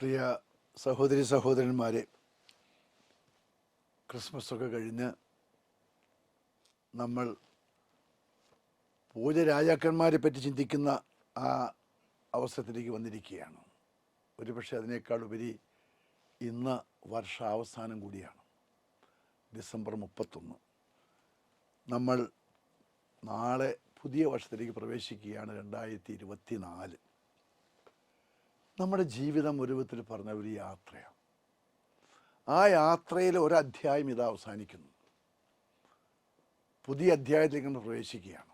പ്രിയ സഹോദരി സഹോദരന്മാരെ ക്രിസ്മസ് ഒക്കെ കഴിഞ്ഞ് നമ്മൾ പൂജ രാജാക്കന്മാരെ പറ്റി ചിന്തിക്കുന്ന ആ അവസരത്തിലേക്ക് വന്നിരിക്കുകയാണ്. ഒരുപക്ഷെ അതിനേക്കാൾ ഉപരി ഇന്ന് വർഷാവസാനം കൂടിയാണ്. ഡിസംബർ മുപ്പത്തൊന്ന്. നമ്മൾ നാളെ പുതിയ വർഷത്തിലേക്ക് പ്രവേശിക്കുകയാണ് രണ്ടായിരത്തി ഇരുപത്തി നാല് നമ്മുടെ ജീവിതം ഒരു വിധത്തിൽ പറഞ്ഞ ഒരു യാത്രയാണ്. ആ യാത്രയിൽ ഒരധ്യായം ഇത് അവസാനിക്കുന്നു. പുതിയ അധ്യായത്തിലേക്ക് നമ്മൾ പ്രവേശിക്കുകയാണ്.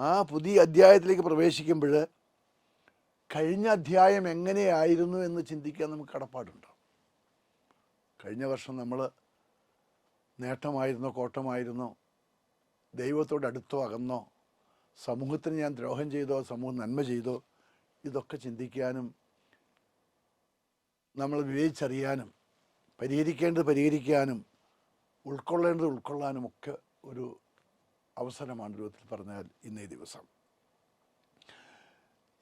ആ പുതിയ അധ്യായത്തിലേക്ക് പ്രവേശിക്കുമ്പോൾ കഴിഞ്ഞ അധ്യായം എങ്ങനെയായിരുന്നു എന്ന് ചിന്തിക്കാൻ നമുക്ക് കടപ്പാടുണ്ട്. കഴിഞ്ഞ വർഷം നമ്മൾ നേട്ടമായിരുന്നോ കോട്ടമായിരുന്നോ? ദൈവത്തോട് അടുത്തോ അകന്നോ? സമൂഹത്തിന് ഞാൻ ദ്രോഹം ചെയ്തോ? സമൂഹം നന്മ ചെയ്തോ? ഇതൊക്കെ ചിന്തിക്കാനും നമ്മൾ വിവേചിച്ചറിയാനും പരിഹരിക്കേണ്ടത് പരിഹരിക്കാനും ഉൾക്കൊള്ളേണ്ടത് ഉൾക്കൊള്ളാനും ഒക്കെ ഒരു അവസരമാണ് രൂപത്തിൽ പറഞ്ഞാൽ ഇന്നേ ദിവസം.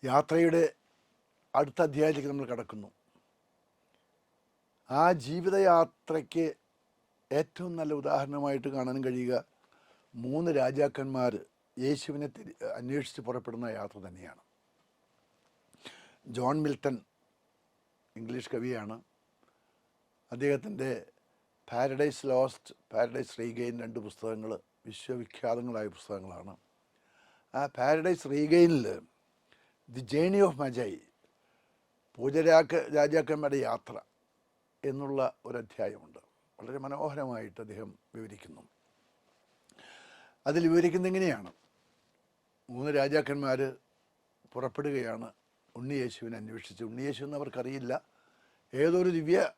യാത്രയുടെ അടുത്ത അധ്യായത്തിലേക്ക് നമ്മൾ കടക്കുന്നു. ആ ജീവിതയാത്രയ്ക്ക് ഏറ്റവും നല്ല ഉദാഹരണമായിട്ട് കാണാൻ കഴിയുക മൂന്ന് രാജാക്കന്മാർ യേശുവിനെ അന്വേഷിച്ച് പുറപ്പെടുന്ന യാത്ര തന്നെയാണ്. ജോൺ മിൽട്ടൺ ഇംഗ്ലീഷ് കവിയാണ്. അദ്ദേഹത്തിന്റെ പാരഡൈസ് ലോസ്റ്റ് പാരഡൈസ് റീഗെയിൻ രണ്ട് പുസ്തകങ്ങൾ വിശ്വവിഖ്യാതങ്ങളായ പുസ്തകങ്ങളാണ്. ആ പാരഡൈസ് റീഗെയിനിൽ ദി ജേണി ഓഫ് മജായി പൂജരാക്ക രാജാക്കന്മാരുടെ യാത്ര എന്നുള്ള ഒരു അധ്യായമുണ്ട് വളരെ മനോഹരമായിട്ട് അദ്ദേഹം വിവരിക്കുന്നു. അതിൽ വിവരിക്കുന്നത് എങ്ങനെയാണ്? മൂന്ന് രാജാക്കന്മാർ പുറപ്പെടുകയാണ്. ഉണ്ണിയേശുവിനെ അന്വേഷിച്ച്. ഉണ്ണിയേശു എന്ന് അവർക്കറിയില്ല. ഏതൊരു ദിവ്യ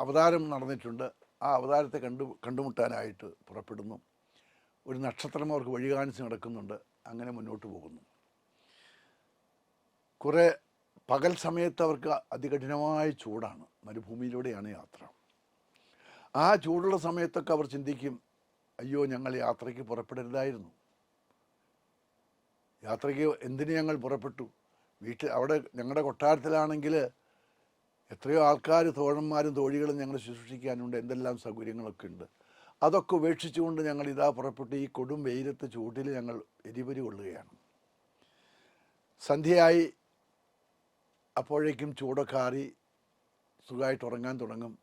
അവതാരം നടന്നിട്ടുണ്ട് ആ അവതാരത്തെ കണ്ടു കണ്ടുമുട്ടാനായിട്ട് പുറപ്പെടുന്നു. ഒരു നക്ഷത്രം അവർക്ക് വഴി കാണിച്ച് നടക്കുന്നുണ്ട് അങ്ങനെ മുന്നോട്ട് പോകുന്നു. കുറേ പകൽ സമയത്ത് അവർക്ക് അതികഠിനമായ ചൂടാണ്. മരുഭൂമിയിലൂടെയാണ് യാത്ര. ആ ചൂടുള്ള സമയത്തൊക്കെ അവർ ചിന്തിക്കും അയ്യോ ഞങ്ങൾ യാത്രയ്ക്ക് പുറപ്പെടരുതായിരുന്നു. യാത്രയ്ക്ക് എന്തിന് ഞങ്ങൾ പുറപ്പെട്ടു? വീട്ടിൽ അവിടെ ഞങ്ങളുടെ കൊട്ടാരത്തിലാണെങ്കിൽ എത്രയോ ആൾക്കാർ തോഴന്മാരും തോഴികളും ഞങ്ങൾ ശുശ്രൂഷിക്കാനുണ്ട് എന്തെല്ലാം സൗകര്യങ്ങളൊക്കെ ഉണ്ട്. അതൊക്കെ ഉപേക്ഷിച്ചുകൊണ്ട് ഞങ്ങൾ ഇതാ പുറപ്പെട്ട് ഈ കൊടും വെയിലത്ത് ചൂട്ടിൽ ഞങ്ങൾ എരിപരി കൊള്ളുകയാണ്. സന്ധ്യയായി അപ്പോഴേക്കും ചൂടൊക്കെ ആറി സുഖമായിട്ട് ഉറങ്ങാൻ തുടങ്ങും.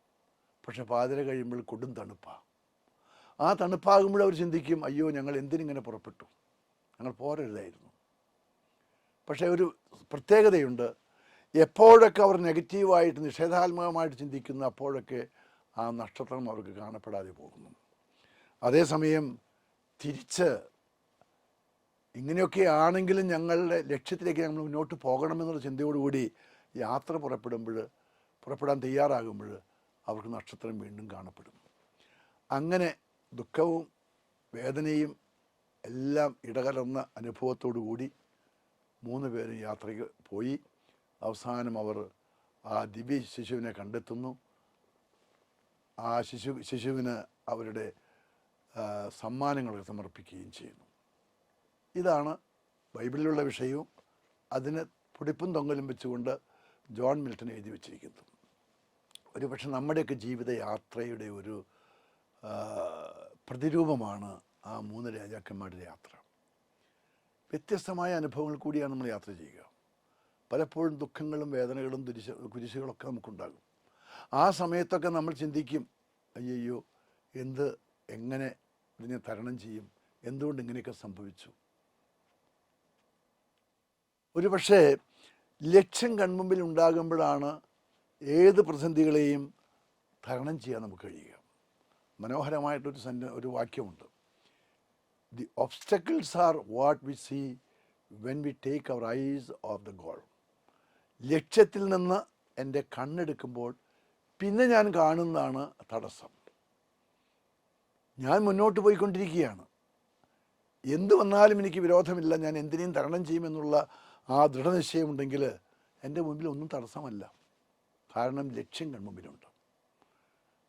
പക്ഷെ പാതിര കഴിയുമ്പോൾ കൊടും തണുപ്പാണ് ആ തണുപ്പാകുമ്പോൾ അവർ ചിന്തിക്കും അയ്യോ ഞങ്ങൾ എന്തിനിങ്ങനെ പുറപ്പെട്ടു? ഞങ്ങൾ പോരരുതായിരുന്നു. പക്ഷേ ഒരു പ്രത്യേകതയുണ്ട്. എപ്പോഴൊക്കെ അവർ നെഗറ്റീവായിട്ട് നിഷേധാത്മകമായിട്ട് ചിന്തിക്കുന്ന അപ്പോഴൊക്കെ ആ നക്ഷത്രം അവർക്ക് കാണപ്പെടാതെ പോകുന്നു. അതേസമയം തിരിച്ച് ഇങ്ങനെയൊക്കെ ആണെങ്കിലും ഞങ്ങളുടെ ലക്ഷ്യത്തിലേക്ക് ഞങ്ങൾ മുന്നോട്ട് പോകണമെന്നുള്ള ചിന്തയോടുകൂടി യാത്ര പുറപ്പെടുമ്പോൾ പുറപ്പെടാൻ തയ്യാറാകുമ്പോൾ അവർക്ക് നക്ഷത്രം വീണ്ടും കാണപ്പെടും. അങ്ങനെ ദുഃഖവും വേദനയും എല്ലാം ഇടകലർന്ന അനുഭവത്തോടു കൂടി മൂന്ന് പേരും യാത്രയ്ക്ക് പോയി. അവസാനം അവർ ആ ദിവ്യ ശിശുവിനെ കണ്ടെത്തുന്നു. ആ ശിശു ശിശുവിന് അവരുടെ സമ്മാനങ്ങൾ സമർപ്പിക്കുകയും ചെയ്യുന്നു. ഇതാണ് ബൈബിളിലുള്ള വിഷയവും. അതിന് പൊടിപ്പും തൊങ്ങലും വെച്ചുകൊണ്ട് ജോൺ മിൽട്ടൺ എഴുതി വച്ചിരിക്കുന്നത് ഒരു പക്ഷെ നമ്മുടെയൊക്കെ ജീവിത യാത്രയുടെ ഒരു പ്രതിരൂപമാണ് ആ മൂന്ന് രാജാക്കന്മാരുടെ യാത്ര. വ്യത്യസ്തമായ അനുഭവങ്ങൾ കൂടിയാണ് നമ്മൾ യാത്ര ചെയ്യുക. പലപ്പോഴും ദുഃഖങ്ങളും വേദനകളും ദുരിശ കുരിശുകളൊക്കെ നമുക്കുണ്ടാകും. ആ സമയത്തൊക്കെ നമ്മൾ ചിന്തിക്കും അയ്യോ എന്ത് എങ്ങനെ ഇതിനെ തരണം ചെയ്യും? എന്തുകൊണ്ട് ഇങ്ങനെയൊക്കെ സംഭവിച്ചു? ഒരു പക്ഷേ ലക്ഷ്യം കൺമുമ്പിൽ ഉണ്ടാകുമ്പോഴാണ് ഏത് പ്രതിസന്ധികളെയും തരണം ചെയ്യാൻ നമുക്ക് കഴിയുക. മനോഹരമായിട്ടൊരു സന്ന ഒരു വാക്യമുണ്ട്. The obstacles are what we see when we take our eyes off the goal. ലക്ഷ്യത്തിൽ നിന്ന് എന്റെ കണ്ണെടുക്കുമ്പോൾ പിന്നെ ഞാൻ കാണുന്നതാണ് തടസ്സം. ഞാൻ മുന്നോട്ട് പോയിക്കൊണ്ടിരിക്കുകയാണ്. എന്ത് വന്നാലും എനിക്ക് വിരോധമില്ല. ഞാൻ എന്തിനേയും തരണം ചെയ്യുമെന്നുള്ള ആ ദൃഢനിശ്ചയമുണ്ടെങ്കിൽ എന്റെ മുമ്പിൽ ഒന്നും തടസ്സമല്ല. കാരണം ലക്ഷ്യം കൺമുമ്പിലുണ്ട്.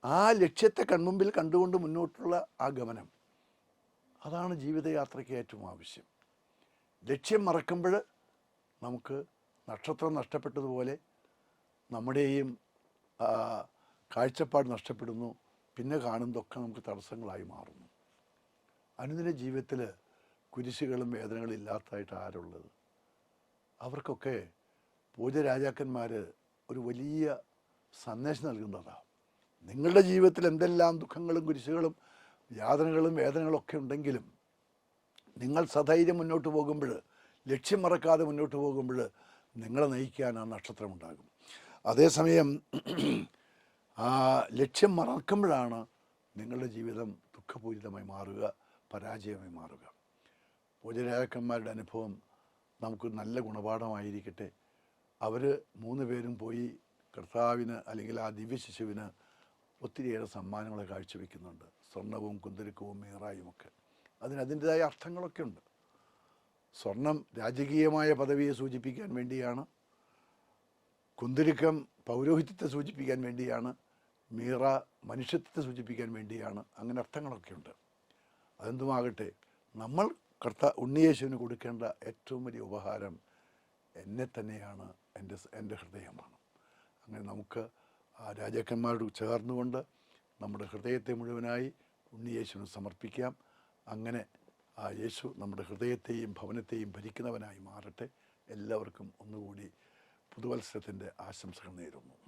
ആ ലക്ഷ്യത്തെ കൺമുമ്പിൽ കണ്ടുകൊണ്ട് മുന്നോട്ടുള്ള ആ ഗമനം അതാണ് ജീവിതയാത്രയ്ക്ക് ഏറ്റവും ആവശ്യം. ലക്ഷ്യം മറക്കുമ്പോൾ നമുക്ക് നക്ഷത്രം നഷ്ടപ്പെട്ടതുപോലെ നമ്മുടെയും കാഴ്ചപ്പാട് നഷ്ടപ്പെടുന്നു. പിന്നെ കാണുന്നതൊക്കെ നമുക്ക് തടസ്സങ്ങളായി മാറുന്നു. അനുദിന ജീവിതത്തിൽ കുരിശുകളും വേദനകളും ഇല്ലാത്തതായിട്ട് ആരുള്ളത്? അവർക്കൊക്കെ പൂജരാജാക്കന്മാർ ഒരു വലിയ സന്ദേശം നൽകുന്നതാണ് നിങ്ങളുടെ ജീവിതത്തിൽ എന്തെല്ലാം ദുഃഖങ്ങളും കുരിശുകളും യാതനകളും വേദനകളും ഒക്കെ ഉണ്ടെങ്കിലും നിങ്ങൾ സധൈര്യം മുന്നോട്ട് പോകുമ്പോൾ ലക്ഷ്യം മറക്കാതെ മുന്നോട്ട് പോകുമ്പോൾ നിങ്ങളെ നയിക്കാൻ ആ നക്ഷത്രം ഉണ്ടാകും. അതേസമയം ആ ലക്ഷ്യം മറക്കുമ്പോഴാണ് നിങ്ങളുടെ ജീവിതം ദുഃഖപൂരിതമായി മാറുക പരാജയമായി മാറുക. പൂജരാജാക്കന്മാരുടെ അനുഭവം നമുക്ക് നല്ല ഗുണപാഠമായിരിക്കട്ടെ. അവർ മൂന്ന് പേരും പോയി കർത്താവിന് അല്ലെങ്കിൽ ആ ദിവ്യ ശിശുവിന് ഒത്തിരിയേറെ സമ്മാനങ്ങളെ കാഴ്ചവെക്കുന്നുണ്ട്. സ്വർണവും കുന്തിരുക്കവും മീറായും ഒക്കെ. അതിന് അതിന്റെതായ അർത്ഥങ്ങളൊക്കെ ഉണ്ട്. സ്വർണം രാജകീയമായ പദവിയെ സൂചിപ്പിക്കാൻ വേണ്ടിയാണ്. കുന്തിരുക്കം പൗരോഹിത്യത്തെ സൂചിപ്പിക്കാൻ വേണ്ടിയാണ്. മീറ മനുഷ്യത്വത്തെ സൂചിപ്പിക്കാൻ വേണ്ടിയാണ്. അങ്ങനെ അർത്ഥങ്ങളൊക്കെ ഉണ്ട്. അതെന്തുമാകട്ടെ നമ്മൾ കർത്ത ഉണ്ണിയേശുവിന് കൊടുക്കേണ്ട ഏറ്റവും വലിയ ഉപഹാരം എന്നെ തന്നെയാണ് എന്റെ എന്റെ ഹൃദയമാണ്. അങ്ങനെ നമുക്ക് ആ രാജാക്കന്മാരോട് ചേർന്നുകൊണ്ട് നമ്മുടെ ഹൃദയത്തെ മുഴുവനായി ഉണ്ണിയേശുവിന് സമർപ്പിക്കാം. അങ്ങനെ ആ യേശു നമ്മുടെ ഹൃദയത്തെയും ഭവനത്തെയും ഭരിക്കുന്നവനായി മാറട്ടെ. എല്ലാവർക്കും ഒന്നുകൂടി പുതുവത്സരത്തിന്റെ ആശംസകൾ നേരുന്നു.